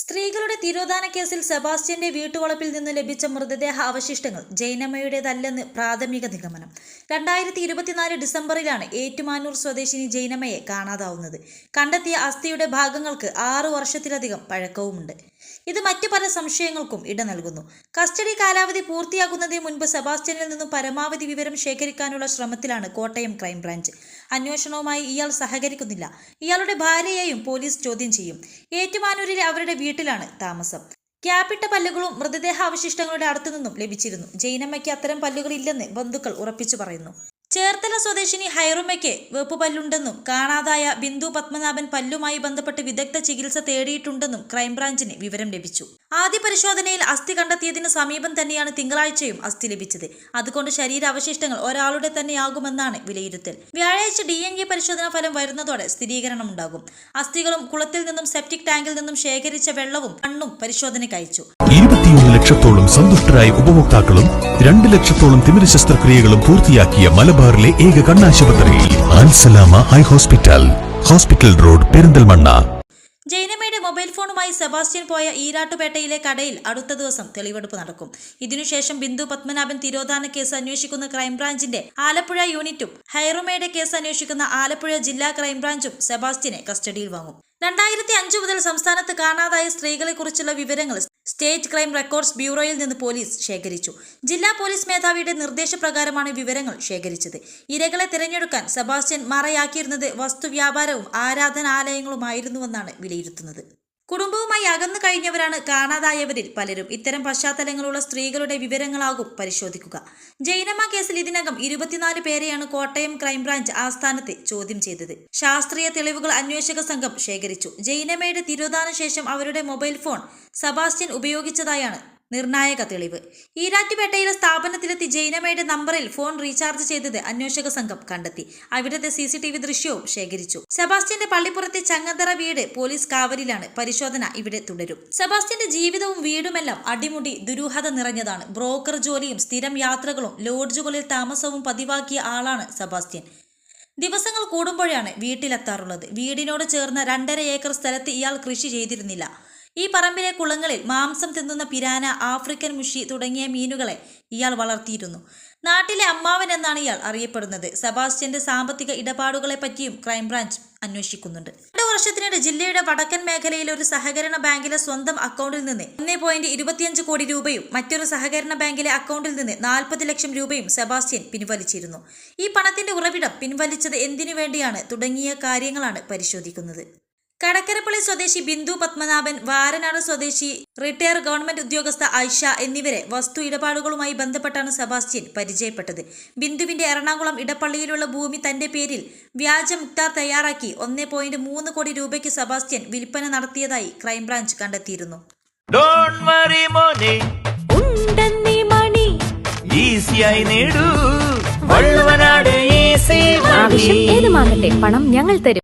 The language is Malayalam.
സ്ത്രീകളുടെ തിരോധാന കേസിൽ സെബാസ്റ്റ്യന്റെ വീട്ടുവളപ്പിൽ നിന്ന് ലഭിച്ച മൃതദേഹ അവശിഷ്ടങ്ങൾ ജൈനമ്മയുടേതല്ലെന്ന് പ്രാഥമിക നിഗമനം. രണ്ടായിരത്തി ഇരുപത്തിനാല് ഡിസംബറിലാണ് ഏറ്റുമാനൂർ സ്വദേശിനി ജൈനമ്മയെ കാണാതാവുന്നത്. കണ്ടെത്തിയ അസ്ഥിയുടെ ഭാഗങ്ങൾക്ക് ആറു വർഷത്തിലധികം പഴക്കവുമുണ്ട്. ഇത് മറ്റു പല സംശയങ്ങൾക്കും ഇട നൽകുന്നു. കസ്റ്റഡി കാലാവധി പൂർത്തിയാകുന്നതിന് മുൻപ് സെബാസ്റ്റ്യനിൽ നിന്നും പരമാവധി വിവരം ശേഖരിക്കാനുള്ള ശ്രമത്തിലാണ് കോട്ടയം ക്രൈംബ്രാഞ്ച്. അന്വേഷണവുമായി ഇയാൾ സഹകരിക്കുന്നില്ല. ഇയാളുടെ ഭാര്യയെയും പോലീസ് ചോദ്യം ചെയ്യും. ഏറ്റുമാനൂരിലെ അവരുടെ വീട്ടിലാണ് താമസം. ക്യാപിട്ട പല്ലുകളും മൃതദേഹാവശിഷ്ടങ്ങളുടെ അടുത്തുനിന്നും ലഭിച്ചിരുന്നു. ജൈനമ്മയ്ക്ക് അത്തരം പല്ലുകളില്ലെന്ന് ബന്ധുക്കൾ ഉറപ്പിച്ചു പറയുന്നു. ചേർത്തല സ്വദേശിനി ഹൈറുമയ്ക്ക് വെപ്പ് പല്ലുണ്ടെന്നും കാണാതായ ബിന്ദു പത്മനാഭൻ പല്ലുമായി ബന്ധപ്പെട്ട് വിദഗ്ധ ചികിത്സ തേടിയിട്ടുണ്ടെന്നും ക്രൈംബ്രാഞ്ചിന് വിവരം ലഭിച്ചു. ആദ്യ പരിശോധനയിൽ അസ്ഥി കണ്ടെത്തിയതിനു സമീപം തന്നെയാണ് തിങ്കളാഴ്ചയും അസ്ഥി ലഭിച്ചത്. അതുകൊണ്ട് ശരീരാവശിഷ്ടങ്ങൾ ഒരാളുടെ തന്നെയാകുമെന്നാണ് വിലയിരുത്തൽ. വ്യാഴാഴ്ച ഡി എൻ എ പരിശോധനാ ഫലം വരുന്നതോടെ സ്ഥിരീകരണം ഉണ്ടാകും അസ്ഥികളും കുളത്തിൽ നിന്നും സെപ്റ്റിക് ടാങ്കിൽ നിന്നും ശേഖരിച്ച വെള്ളവും മണ്ണും പരിശോധനയ്ക്ക് അയച്ചു. ലക്ഷത്തോളം സന്തുഷ്ടരായ ഉപഭോക്താക്കളും രണ്ട് ലക്ഷത്തോളം തിമിര ശസ്ത്രക്രിയകളും പൂർത്തിയാക്കിയ മലബാറിലെ ഏക കണ്ണാശുപത്രി. ആൻസലാമ ഹൈ hospital. Hospital road Perinthalmanna. ജൈനമ്മയുടെ mobile ഫോണുമായി സെബാസ്റ്റ്യൻ പോയ ഈരാട്ടുപേട്ടയിലെ കടയിൽ അടുത്ത ദിവസം തെളിവെടുപ്പ് നടക്കും. ഇതിനുശേഷം ബിന്ദു പത്മനാഭൻ തിരോധാന കേസ് അന്വേഷിക്കുന്ന ക്രൈംബ്രാഞ്ചിന്റെ ആലപ്പുഴ യൂണിറ്റും ഹൈറുമയുടെ കേസ് അന്വേഷിക്കുന്ന ആലപ്പുഴ ജില്ലാ ക്രൈംബ്രാഞ്ചും സെബാസ്റ്റ്യനെ കസ്റ്റഡിയിൽ വാങ്ങും. രണ്ടായിരത്തി അഞ്ചു മുതൽ സംസ്ഥാനത്ത് കാണാതായ സ്ത്രീകളെക്കുറിച്ചുള്ള വിവരങ്ങൾ സ്റ്റേറ്റ് ക്രൈം റെക്കോർഡ്സ് ബ്യൂറോയിൽ നിന്ന് പോലീസ് ശേഖരിച്ചു. ജില്ലാ പോലീസ് മേധാവിയുടെ നിർദ്ദേശപ്രകാരമാണ് വിവരങ്ങൾ ശേഖരിച്ചത്. ഇരകളെ തിരഞ്ഞെടുക്കാൻ സെബാസ്റ്റ്യൻ മറയാക്കിയിരുന്നത് വസ്തുവ്യാപാരവും ആരാധനാലയങ്ങളുമായിരുന്നുവെന്നാണ് വിലയിരുത്തുന്നത്. കുടുംബവുമായി അകന്നു കഴിഞ്ഞവരാണ് കാണാതായവരിൽ പലരും. ഇത്തരം പശ്ചാത്തലങ്ങളുള്ള സ്ത്രീകളുടെ വിവരങ്ങളാകും പരിശോധിക്കുക. ജൈനമ്മ കേസിൽ ഇതിനകം ഇരുപത്തിനാല് പേരെയാണ് കോട്ടയം ക്രൈംബ്രാഞ്ച് ആസ്ഥാനത്തെ ചോദ്യം ചെയ്തത്. ശാസ്ത്രീയ തെളിവുകൾ അന്വേഷക സംഘം ശേഖരിച്ചു. ജൈനമ്മയുടെ തിരോധാന ശേഷം അവരുടെ മൊബൈൽ ഫോൺ സബാസ്റ്റ്യൻ ഉപയോഗിച്ചതായാണ് നിർണായക തെളിവ്. ഈരാറ്റുപേട്ടയിലെ സ്ഥാപനത്തിലെത്തി ജൈനമ്മയുടെ നമ്പറിൽ ഫോൺ റീചാർജ് ചെയ്തത് അന്വേഷക സംഘം കണ്ടെത്തി. അവിടുത്തെ സി സി ടി വി ദൃശ്യവും ശേഖരിച്ചു. സെബാസ്റ്റ്യന്റെ പള്ളിപ്പുറത്തെ ചങ്ങന്തറ വീട് പോലീസ് കാവലിലാണ്. പരിശോധന ഇവിടെ തുടരും. സെബാസ്റ്റ്യന്റെ ജീവിതവും വീടുമെല്ലാം അടിമുടി ദുരൂഹത നിറഞ്ഞതാണ്. ബ്രോക്കർ ജോലിയും സ്ഥിരം യാത്രകളും ലോഡ്ജുകളിൽ താമസവും പതിവാക്കിയ ആളാണ് സെബാസ്റ്റ്യൻ. ദിവസങ്ങൾ കൂടുമ്പോഴാണ് വീട്ടിലെത്താറുള്ളത്. വീടിനോട് ചേർന്ന രണ്ടര ഏക്കർ സ്ഥലത്ത് ഇയാൾ കൃഷി ചെയ്തിരുന്നില്ല. ഈ പറമ്പിലെ കുളങ്ങളിൽ മാംസം തിന്നുന്ന പിരാന ആഫ്രിക്കൻ മുഷി തുടങ്ങിയ മീനുകളെ ഇയാൾ വളർത്തിയിരുന്നു. നാട്ടിലെ അമ്മാവൻ എന്നാണ് ഇയാൾ അറിയപ്പെടുന്നത്. സെബാസ്റ്റ്യന്റെ സാമ്പത്തിക ഇടപാടുകളെ പറ്റിയും ക്രൈംബ്രാഞ്ച് അന്വേഷിക്കുന്നുണ്ട്. രണ്ടു വർഷത്തിനിടെ ജില്ലയുടെ വടക്കൻ മേഖലയിലെ ഒരു സഹകരണ ബാങ്കിലെ സ്വന്തം അക്കൗണ്ടിൽ നിന്ന് ഒന്നേ പോയിന്റ് ഇരുപത്തിയഞ്ച് കോടി രൂപയും മറ്റൊരു സഹകരണ ബാങ്കിലെ അക്കൗണ്ടിൽ നിന്ന് നാൽപ്പത് ലക്ഷം രൂപയും സെബാസ്റ്റ്യൻ പിൻവലിച്ചിരുന്നു. ഈ പണത്തിന്റെ ഉറവിടം പിൻവലിച്ചത് എന്തിനു വേണ്ടിയാണ് തുടങ്ങിയ കാര്യങ്ങളാണ് പരിശോധിക്കുന്നത്. കടക്കരപ്പള്ളി സ്വദേശി ബിന്ദു പത്മനാഭൻ വാരനാട് സ്വദേശി റിട്ടയർ ഗവൺമെന്റ് ഉദ്യോഗസ്ഥ ഐഷ എന്നിവരെ വസ്തു ഇടപാടുകളുമായി ബന്ധപ്പെട്ടാണ് സെബാസ്റ്റ്യൻ പരിചയപ്പെട്ടത്. ബിന്ദുവിന്റെ എറണാകുളം ഇടപ്പള്ളിയിലുള്ള ഭൂമി തന്റെ പേരിൽ വ്യാജ മുക്താർ തയ്യാറാക്കി ഒന്നേ പോയിന്റ് മൂന്ന് കോടി രൂപയ്ക്ക് സെബാസ്റ്റ്യൻ വിൽപ്പന നടത്തിയതായി ക്രൈംബ്രാഞ്ച് കണ്ടെത്തിയിരുന്നു. പണം ഞങ്ങൾ തരും.